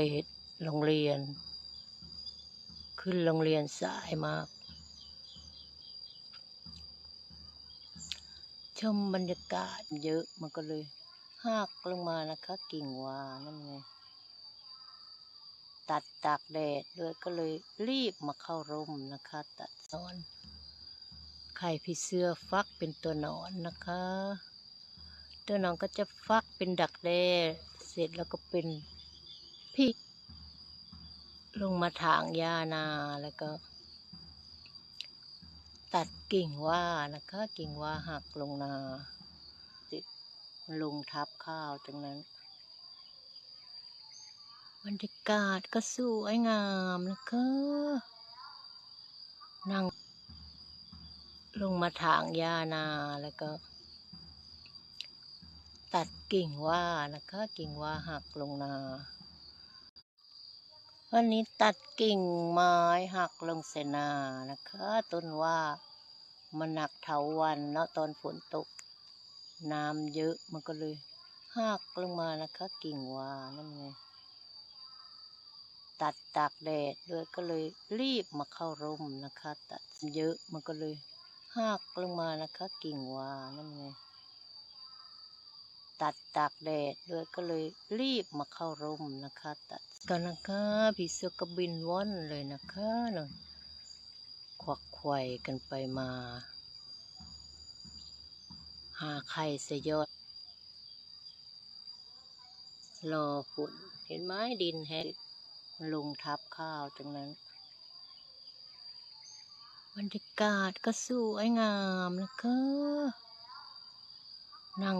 ไปโรงเรียน ขึ้นโรงเรียนสายมาก ชมบรรยากาศเยอะมันก็เลยหักลงมานะคะกิ่งวานั่นไงตัดตากแดดด้วยก็เลยรีบมาเข้าร่มนะคะ ตัดซอน ไข่พี่เสื้อฟักเป็นตัวหนอนนะคะ ตัวหนอนก็จะฟักเป็นดักแด้เสร็จแล้วก็เป็น พริกลงมาถางหญ้านาแล้วก็ ตัดกิ่งว่านะคะ กิ่งว่าหักลงนาติดลงทับข้าวตรงนั้นบรรยากาศก็สวยงามนะคะนั่งลงมาถางหญ้านาแล้วก็ ตัดกิ่งว่านะคะ กิ่งว่าหักลงนา วันนี้ตัดกิ่งไม้หักลงเสนานะคะ ต้นว่ามันหนักเถาวันเนาะตอนฝนตก น้ำเยอะมันก็เลยหักลงมานะคะ กิ่งว่านั่นไงตัดตากแดดด้วยก็เลยรีบมาเข้าร่มนะคะ ตัดเยอะมันก็เลยหักลงมานะคะ กิ่งว่านั่นไงตัดตากแดดด้วยก็เลยรีบมาเข้าร่มนะคะ ตัดกันนะคะพี่เสือก็บินว่อนเลยนะคะนนควักไข่กันไปมา หาไข่สยอด รอฝนเห็นไหมดินแห้งลงทับข้าวตรงนั้นบรรยากาศก็สวยงามนะคะนั่ง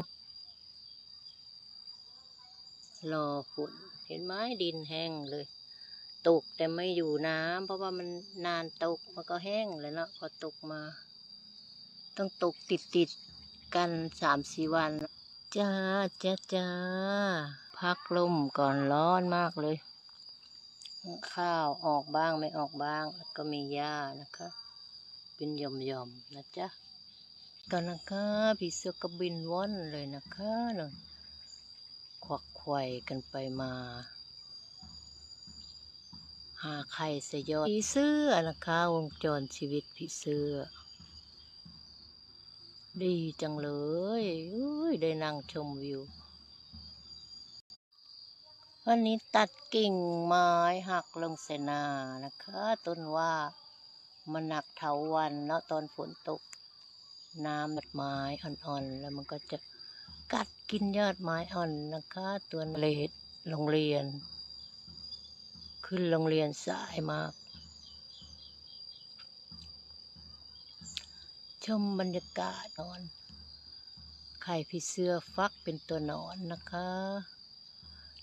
รอฝน เห็นไหมดินแห้งเลย ตกแต่ไม่อยู่น้ำเพราะว่ามันนานตกมันก็แห้งเลยเนาะพอตกมา ต้องตกติดติดๆกันสามสี่วันจ้าจ้าจ้าพักลมก่อนร้อนมากเลย ข้าวออกบ้างไม่ออกบ้าง ก็มีหญ้านะคะ เป็นหย่อมๆนะจ๊ะกันนะคะพี่เสือก็บินว่อนเลยนะคะเนน ควักไข่กันไปมา หาไข่สยอดผีเสื้อนะคะ วงจรชีวิตผีเสื้อ ดีจังเลยอุ้ยได้นั่งชมวิว วันนี้ตัดกิ่งไม้หักลงเสนานะคะ ต้นว่ามันหนักเถาวันเนาะตอนฝนตก น้ำดไม้อ่อนๆ แล้วมันก็จะ กัดกินยอดไม้อ่อนนะคะ ตัวเลดโรงเรียน ขึ้นโรงเรียนสายมาก ชมบรรยากาศนอน ไข่พี่เสื้อฟักเป็นตัวนอนนะคะ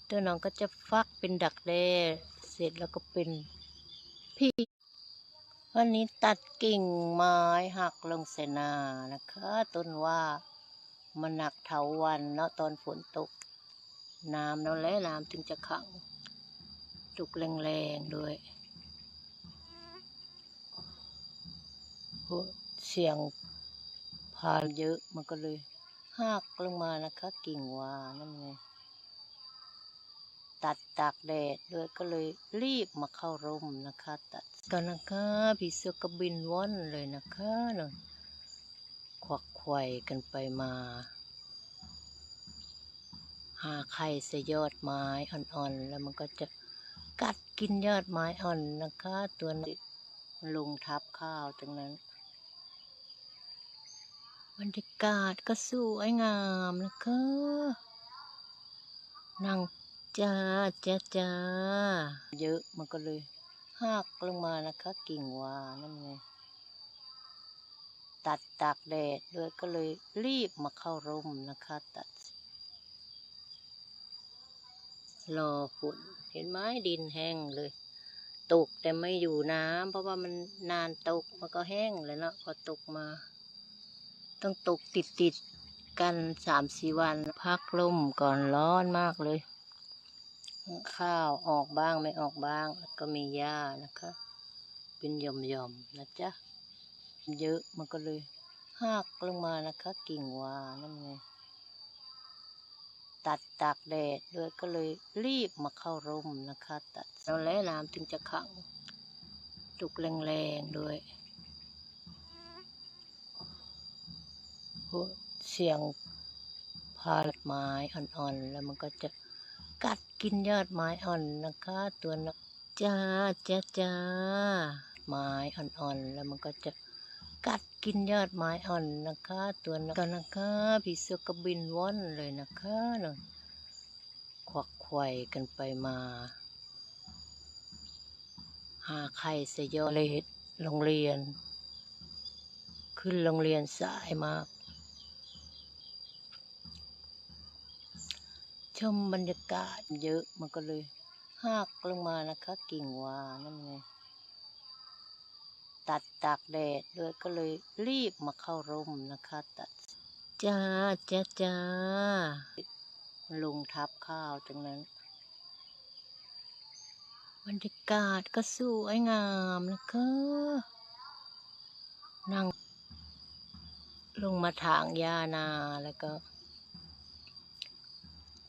ตัวนอนก็จะฟักเป็นดักแด้เสร็จแล้วก็เป็นพริกวันนี้ตัดกิ่งไม้หักลงเสนานะคะ ต้นว่า มันหนักเถาวันเนาะตอนฝนตก น้ำนั่นแหละน้ำถึงจะขังจุกแรงๆด้วยเสียงพานเยอะมันก็เลยหักลงมานะคะ กิ่งวานั่นไงตัดตากแดดด้วยก็เลยรีบมาเข้าร่มนะคะ ตัดกันนะคะพี่เสือก็บินว่อนเลยนะคะนนควัก ไขว่กันไปมา หาไข่สยอดไม้อ่อนๆ แล้วมันก็จะกัดกินยอดไม้อ่อนนะคะ ตัวนี้ลงทับข้าวตรงนั้นบรรยากาศก็สวยงามนะคะนั่งจ้าจ้าจ้าเยอะมันก็เลยหักลงมานะคะ กิ่งวานั่นไง ตัดตากแดดด้วยก็เลยรีบมาเข้าร่มนะคะ ตัด รอฝนเห็นไหมดินแห้งเลย ตกแต่ไม่อยู่น้ำเพราะว่ามันนานตกมันก็แห้งเลยเนาะพอตกมา ต้องตกติดติดๆกันสามสี่วันพักลมก่อนร้อนมากเลย ข้าวออกบ้างไม่ออกบ้าง แล้วก็มีหญ้านะคะ เป็นหย่อมๆนะจ๊ะ เยอะมันก็เลยหักลงมานะคะ กิ่งวานั่นไงตัดตากแดดด้วยก็เลยรีบมาเข้าร่มนะคะ ตัดแล้วแล้น้ำถึงจะขังตุกแรงๆด้วยเสียงพาดไม้อ่อนๆ แล้วมันก็จะกัดกินยอดไม้อ่อนนะคะ ตัวนะจ้าจ้าจ้าไม้อ่อนๆ แล้วมันก็จะ กัดกินยอดไม้อ่อนนะคะ ตัวนะก็นะคะพี่เสือก็บินว่อนเลยนะคะนั่นควักไข่กันไปมา หาไข่สยอเลยโรงเรียน ขึ้นโรงเรียนสายมาก ชมบรรยากาศเยอะมันก็เลยหักลงมานะคะ กิ่งวานั่นไง ตัดตากแดดด้วยก็เลยรีบมาเข้าร่มนะคะ ตัดจ้าจ้าจ้าลงทับข้าวตรงนั้นบรรยากาศก็สวยงามนะคะนั่ง ลงมาถางยานาแล้วก็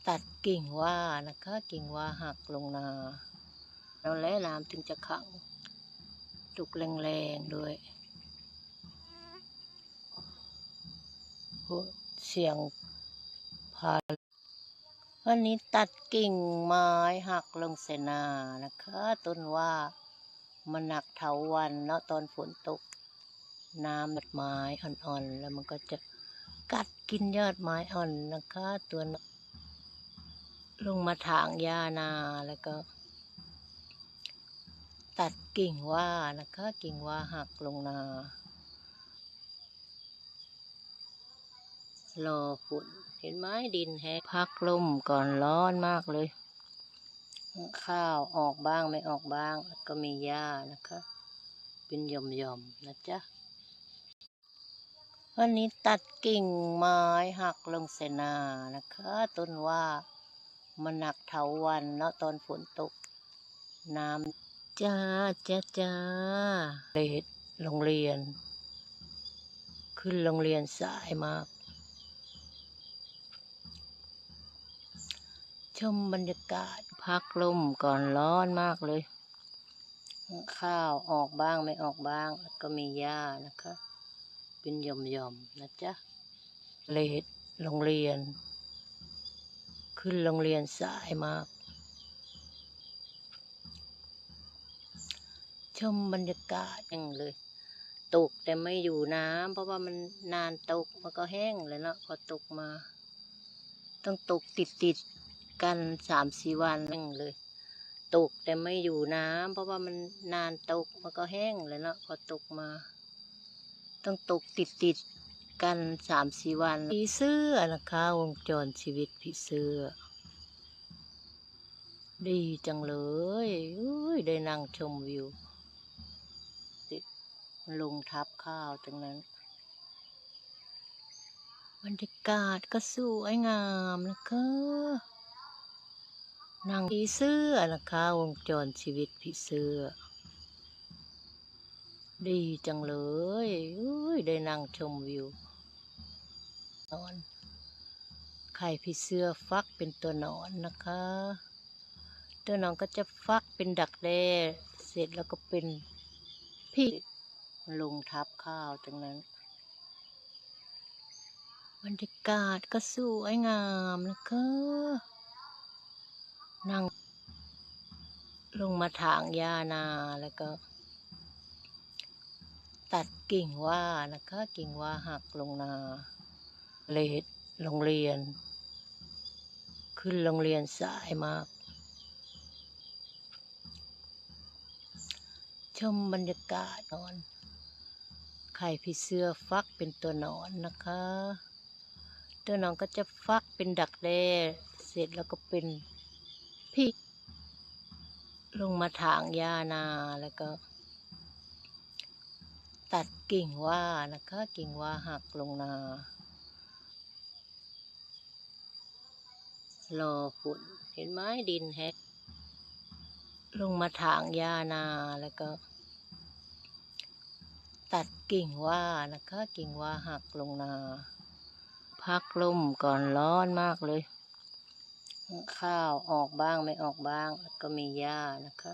ตัดกิ่งว่านะคะ กิ่งว่าหักลงนา แล้วแล้น้ำถึงจะขัง ตุกแรงๆด้วย เสียงพาวันนี้ตัดกิ่งไม้หักลงเสนานะคะ ต้นว่ามันหนักเถาวันเนาะตอนฝนตก น้ำแบบไม้อ่อนๆ แล้วมันก็จะกัดกินยอดไม้อ่อนนะคะ ตัวลงมาถางยานาแล้วก็ ตัดกิ่งว่านะคะ กิ่งว่าหักลงนา รอฝนเห็นไหมดินแห้งพักลมก่อนร้อนมากเลย ข้าวออกบ้างไม่ออกบ้าง ก็มีหญ้านะคะ เป็นหย่อมๆนะจ๊ะวันนี้ตัดกิ่งไม้หักลงเสนานะคะ ต้นว่ามันหนักเถาวันเนาะตอนฝนตกน้ำ จ้าจ้าจ้าเลดโรงเรียน ขึ้นโรงเรียนสายมาก ชมบรรยากาศพักลมก่อนร้อนมากเลย ข้าวออกบ้างไม่ออกบ้าง แล้วก็มีหญ้านะคะ เป็นหย่อมนะจ๊ะเลดโรงเรียน ขึ้นโรงเรียนสายมาก ชมบรรยากาศยังเลย ตกแต่ไม่อยู่น้ำเพราะว่ามันนานตกมันก็แห้งเลยเนาะพอตกมา ต้องตกติดติดกันสามสี่วันนั่งเลย ตกแต่ไม่อยู่น้ำเพราะว่ามันนานตกมันก็แห้งเลยเนาะพอตกมา ต้องตกติดติดกันสามสี่วันผีเสื้อนะคะวงจรชีวิตผีเสื้อ ดีจังเลยอุ้ยได้นั่งชมวิว ลงทับข้าวตรงนั้นบรรยากาศก็สวยงามนะคะนั่งผีเสื้อนะคะวงจรชีวิตผีเสื้อ ดีจังเลยอุ้ยได้นั่งชมวิวนอนไข่ผีเสื้อฟักเป็นตัวนอนนะคะ ตัวนอนก็จะฟักเป็นดักแด้เสร็จแล้วก็เป็นพี่ ลงทับข้าวตรงนั้นบรรยากาศก็สวยงามนะคะนั่ง ลงมาถางยานาแล้วก็ ตัดกิ่งว่านะคะ กิ่งว่าหักลงนาเลดโรงเรียน ขึ้นโรงเรียนสายมาก ชมบรรยากาศนอน ไข่ผีเสื้อฟักเป็นตัวหนอนนะคะ ตัวหนอนก็จะฟักเป็นดักแด้เสร็จแล้วก็เป็นพี่ลงมาถางยานาแล้วก็ ตัดกิ่งว่านะคะ กิ่งว่าหักลงนารอฝนเห็นไหมดินแห้งลงมาถางยานาแล้วก็ ตัดกิ่งว่านะคะ กิ่งว่าหักลงนา พักลมก่อนร้อนมากเลย ข้าวออกบ้างไม่ออกบ้างก็มีหญ้านะคะ